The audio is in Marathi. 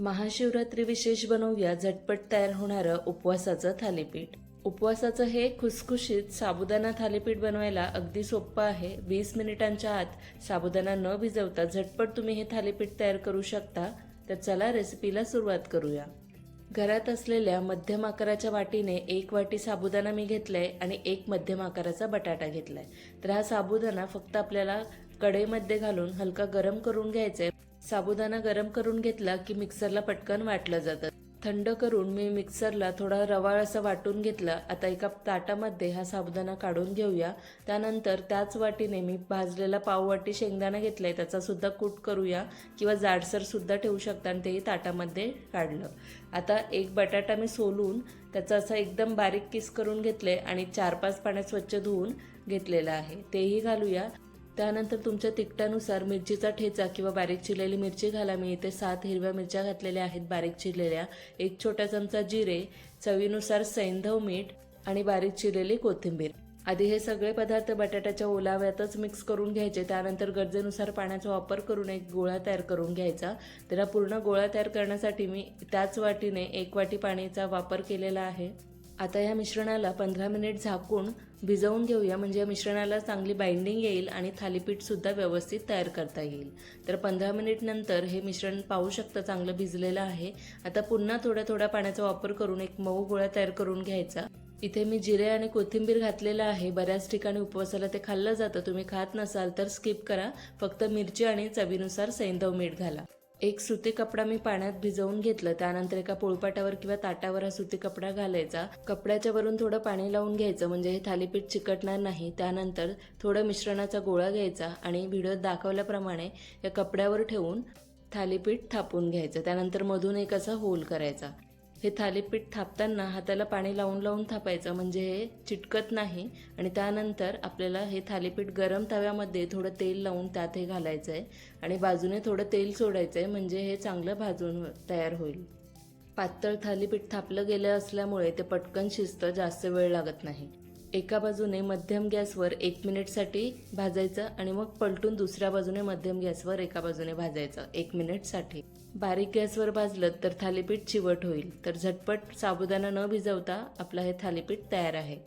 महाशिवरात्री विशेष बनवूया झटपट तयार होणारं उपवासाचं थालीपीठ. उपवासाचं हे खुसखुशीत साबुदाणा थालीपीठ बनवायला अगदी सोपं आहे. वीस मिनिटांच्या आत साबुदाणा न भिजवता झटपट तुम्ही हे थालीपीठ तयार करू शकता. तर चला रेसिपीला सुरुवात करूया. घरात असलेल्या मध्यम आकाराच्या वाटीने एक वाटी साबुदाणा मी घेतलाय आणि एक मध्यम आकाराचा बटाटा घेतलाय. तर हा साबुदाणा फक्त आपल्याला कढईमध्ये घालून हलका गरम करून घ्यायचा आहे साबुदाणा गरम करून घेतला की मिक्सरला पटकन वाटलं जातं. थंड करून मी मिक्सरला थोडा रवाळ असं वाटून घेतला. आता एका ताटामध्ये हा साबुदाणा काढून घेऊया. त्यानंतर त्याच वाटीने मी भाजलेला पाववाटी शेंगदाणा घेतलाय. आहे त्याचासुद्धा कूट करूया किंवा जाडसरसुद्धा ठेवू शकता आणि तेही ताटामध्ये काढलं. आता एक बटाटा मी सोलून त्याचा असं एकदम बारीक किस करून घेतले आणि चार पाच पाण्यात स्वच्छ धुवून घेतलेला आहे. तेही घालूया. त्यानंतर तुमच्या तिखटानुसार मिरचीचा ठेचा किंवा बारीक चिरलेली मिरची घाला. मी इथे सात हिरव्या मिरच्या घातलेल्या आहेत. बारीक चिरलेल्या. एक छोटा चमचा जिरे चवीनुसार सैंधव मीठ आणि बारीक चिरलेली कोथिंबीर. आधी हे सगळे पदार्थ बटाट्याच्या ओलाव्यातच मिक्स करून घ्यायचे. त्यानंतर गरजेनुसार पाण्याचा वापर करून एक गोळा तयार करून घ्यायचा. त्याला पूर्ण गोळा तयार करण्यासाठी मी त्याच वाटीने एक वाटी पाण्याचा वापर केलेला आहे. आता या मिश्रणाला पंधरा मिनिट झाकून भिजवून घेऊया. म्हणजे या मिश्रणाला चांगली बाइंडिंग येईल आणि थालीपीठसुद्धा व्यवस्थित तयार करता येईल. तर पंधरा मिनिटनंतर हे मिश्रण पाहू शकता चांगलं भिजलेलं आहे. आता पुन्हा थोड्या थोड्या पाण्याचा वापर करून एक मऊ गोळा तयार करून घ्यायचा. इथे मी जिरे आणि कोथिंबीर घातलेलं आहे. बऱ्याच ठिकाणी उपवासाला ते खाल्लं जातं. तुम्ही खात नसाल तर स्किप करा. फक्त मिरची आणि चवीनुसार सैंधव मीठ घाला. एक सुती कपडा मी पाण्यात भिजवून घेतलं. त्यानंतर एका पोळपाटावर किंवा ताटावर हा सुती कपडा घालायचा. कपड्याच्या वरून थोडं पाणी लावून घ्यायचं म्हणजे हे थालीपीठ चिकटणार नाही. त्यानंतर थोडं मिश्रणाचा गोळा घ्यायचा आणि व्हिडिओत दाखवल्याप्रमाणे या कपड्यावर ठेवून थालीपीठ थापून घ्यायचं. त्यानंतर मधून एक असा होल करायचा. हे थालीपीठ थापताना हाताला पाणी लावून लावून थापायचं म्हणजे हे चिटकत नाही. आणि त्यानंतर आपल्याला हे थालीपीठ गरम तव्यामध्ये थोडं तेल लावून त्यात हे घालायचं आहे आणि बाजूने थोडं तेल सोडायचं आहे म्हणजे हे चांगलं भाजून तयार होईल. पातळ थालीपीठ थापलं गेलं असल्यामुळे ते पटकन शिजतं जास्त वेळ लागत नाही. एका बाजूने मध्यम गॅसवर एक मिनिटसाठी भाजायचं आणि मग पलटून दुसऱ्या बाजूने मध्यम गॅसवर एका बाजूने भाजायचं एक मिनिटसाठी. बारीक गॅसवर भाजलं तर थालीपीठ चिवट होईल. तर झटपट साबुदाणा न भिजवता आपलं हे थालीपीठ तयार आहे.